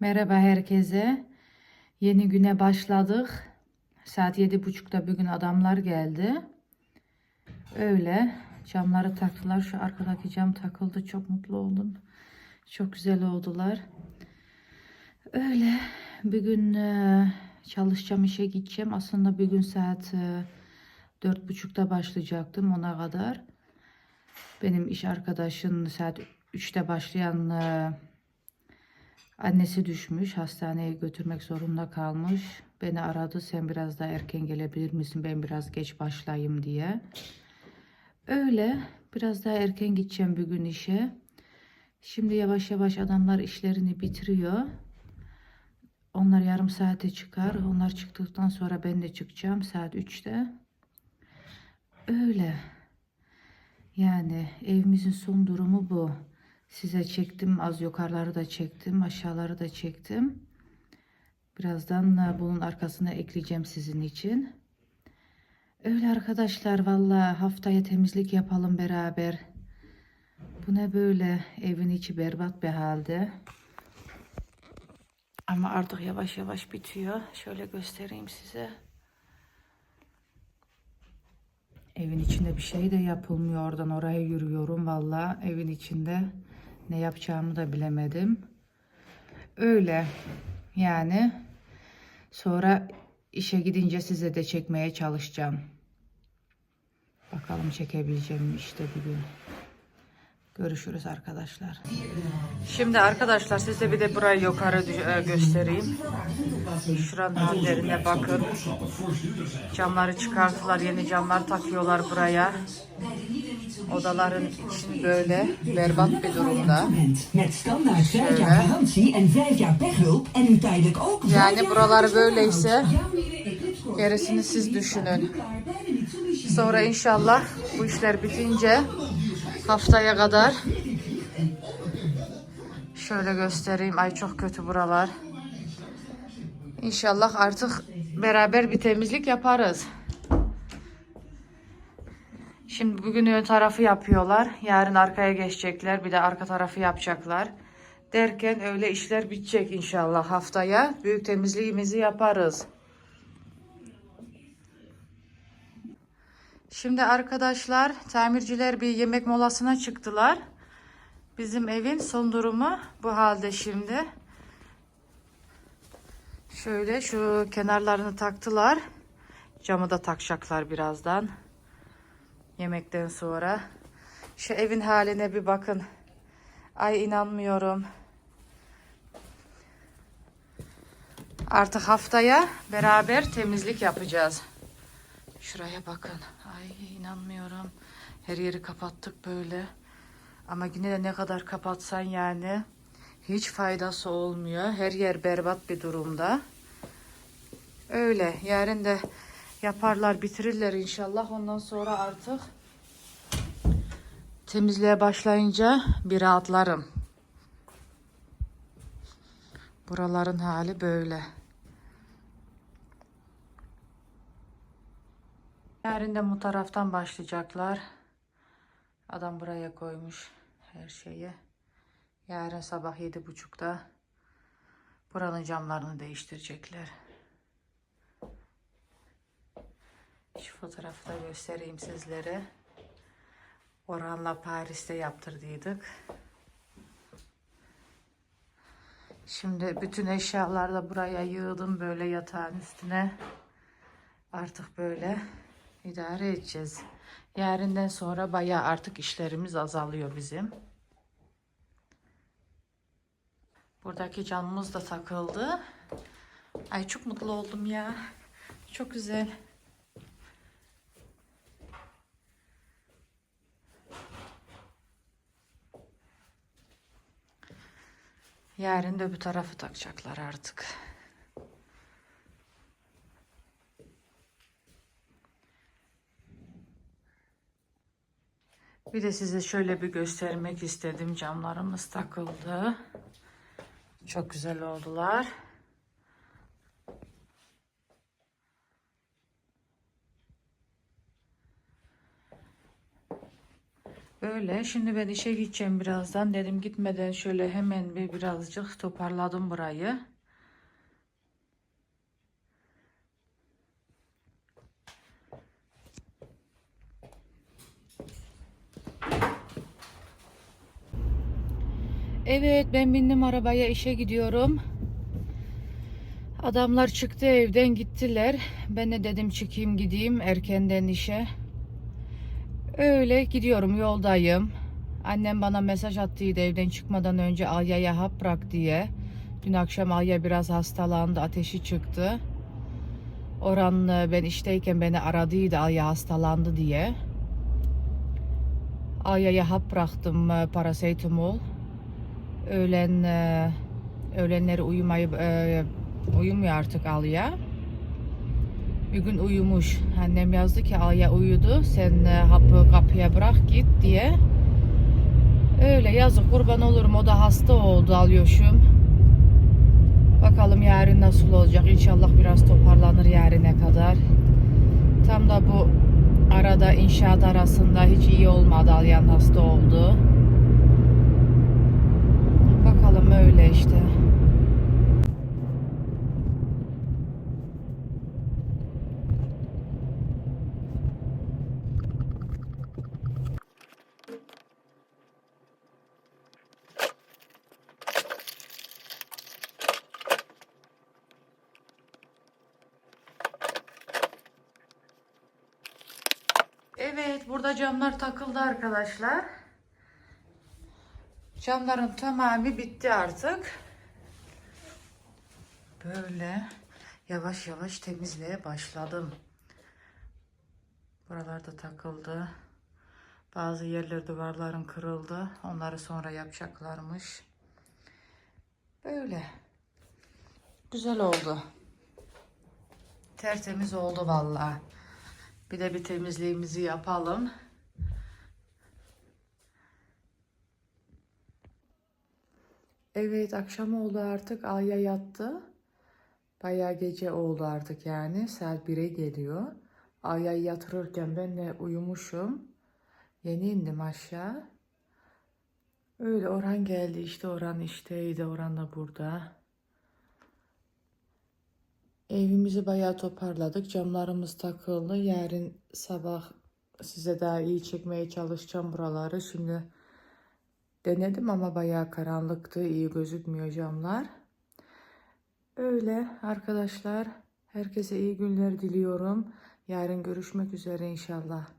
Merhaba herkese. Yeni güne başladık. Saat yedi buçukta bugün adamlar geldi. Öyle camları taktılar. Şu arkadaki cam takıldı. Çok mutlu oldum. Çok güzel oldular. Öyle bugün e, çalışacağım işe gideceğim. Aslında bugün saat e, dört buçukta başlayacaktım ona kadar. Benim iş arkadaşın saat 3'te başlayan e, annesi düşmüş. Hastaneye götürmek zorunda kalmış. Beni aradı sen biraz daha erken gelebilir misin? Ben biraz geç başlayayım diye. Öyle biraz daha erken gideceğim bugün işe. Şimdi yavaş yavaş adamlar işlerini bitiriyor. Onlar yarım saate çıkar. Onlar çıktıktan sonra ben de çıkacağım saat 3'te. Öyle. Yani evimizin son durumu bu. Size çektim. Az yukarıları da çektim. Aşağıları da çektim. Birazdan e, bunun arkasına ekleyeceğim sizin için. Öyle arkadaşlar valla haftaya temizlik yapalım beraber. Bu ne böyle evin içi berbat bir halde. Ama artık yavaş yavaş bitiyor. Şöyle göstereyim size. Evin içinde bir şey de yapılmıyor. Oradan oraya yürüyorum valla. Evin içinde ne yapacağımı da bilemedim. Öyle. Yani sonra işe gidince size de çekmeye çalışacağım. Bakalım çekebileceğim işte bugün. Görüşürüz arkadaşlar. Şimdi arkadaşlar size bir de burayı yukarı e, göstereyim. Şuranın hallerine bakın. Camları çıkarttılar. Yeni camlar takıyorlar buraya. Odaların için böyle berbat bir durumda. Met standaard 5 Şöyle. jaar garantie en 5 jaar pechhulp en nu tijdelijk ook vijf Yani gratis böyleyse gerisini siz düşünün. Sonra inşallah bu işler bitince haftaya kadar şöyle göstereyim. Ay çok kötü buralar. İnşallah artık beraber bir temizlik yaparız. Şimdi bugün ön tarafı yapıyorlar. Yarın arkaya geçecekler. Bir de arka tarafı yapacaklar. Derken öyle işler bitecek inşallah haftaya. Büyük temizliğimizi yaparız. Şimdi arkadaşlar tamirciler bir yemek molasına çıktılar. Bizim evin son durumu bu halde şimdi. Şöyle şu kenarlarını taktılar. Camı da takacaklar birazdan. Yemekten sonra. Şu evin haline bir bakın. Ay inanmıyorum. Artık haftaya beraber temizlik yapacağız. Şuraya bakın. Ay inanmıyorum. Her yeri kapattık böyle. Ama yine de ne kadar kapatsan yani hiç faydası olmuyor. Her yer berbat bir durumda. Öyle. Yarın da yaparlar, bitirirler inşallah. Ondan sonra artık temizliğe başlayınca bir rahatlarım. Buraların hali böyle. Yarın da bu taraftan başlayacaklar. Adam buraya koymuş her şeyi. Yarın sabah yedi buçukta buranın camlarını değiştirecekler. Şu fotoğrafı da göstereyim sizlere. Orhan'la Paris'te yaptırdıydık. Şimdi bütün eşyaları da buraya yığdım böyle yatağın üstüne. Artık böyle idare edeceğiz. Yarından sonra bayağı artık işlerimiz azalıyor bizim. Buradaki camımız da takıldı. Ay çok mutlu oldum ya. Çok güzel. Yarın da bu tarafı takacaklar artık. Bir de size şöyle bir göstermek istedim. Camlarımız takıldı. Çok güzel oldular. Böyle Öyle. Şimdi ben işe gideceğim birazdan. Dedim gitmeden şöyle hemen bir birazcık toparladım burayı. Evet ben bindim arabaya işe gidiyorum. Adamlar çıktı evden gittiler. Ben de dedim çıkayım gideyim erkenden işe. Öyle gidiyorum yoldayım. Annem bana mesaj attıydı evden çıkmadan önce Alya'ya hap bırak diye. Dün akşam Alya biraz hastalandı ateşi çıktı. Orhan e, ben işteyken beni aradıydı Alya hastalandı diye. Alya'ya hap bıraktım e, parasetamol. Öğlen e, öğlenleri uyumayı uyumuyor artık Alya. Bir gün uyumuş. Annem yazdı ki Alya uyudu. Sen e, hapı kapıya bırak git diye. Öyle yazık kurban olurum. O da hasta oldu Alyoşum. Bakalım yarın nasıl olacak. İnşallah biraz toparlanır yarine kadar. Tam da bu arada inşaat arasında hiç iyi olmadı. Alyan hasta oldu. Bakalım öyle işte. Evet, burada camlar takıldı arkadaşlar. Camların tamamı bitti artık. Böyle yavaş yavaş temizliğe başladım. Buralarda takıldı. Bazı yerler duvarların kırıldı. Onları sonra yapacaklarmış. Böyle. Güzel oldu. Tertemiz oldu vallahi. Bir de bir temizliğimizi yapalım. Evet akşam oldu artık. Aya yattı. Bayağı gece oldu artık yani. Saat 1'e geliyor. Aya'yı yatırırken ben de uyumuşum. Yeni indim aşağı. Öyle Orhan geldi işte Orhan işteydi. Orhan da burada. Evimizi bayağı toparladık. Camlarımız takıldı. Yarın sabah size daha iyi çekmeye çalışacağım buraları. Şimdi denedim ama bayağı karanlıktı. İyi gözükmüyor camlar. Öyle arkadaşlar. Herkese iyi günler diliyorum. Yarın görüşmek üzere inşallah.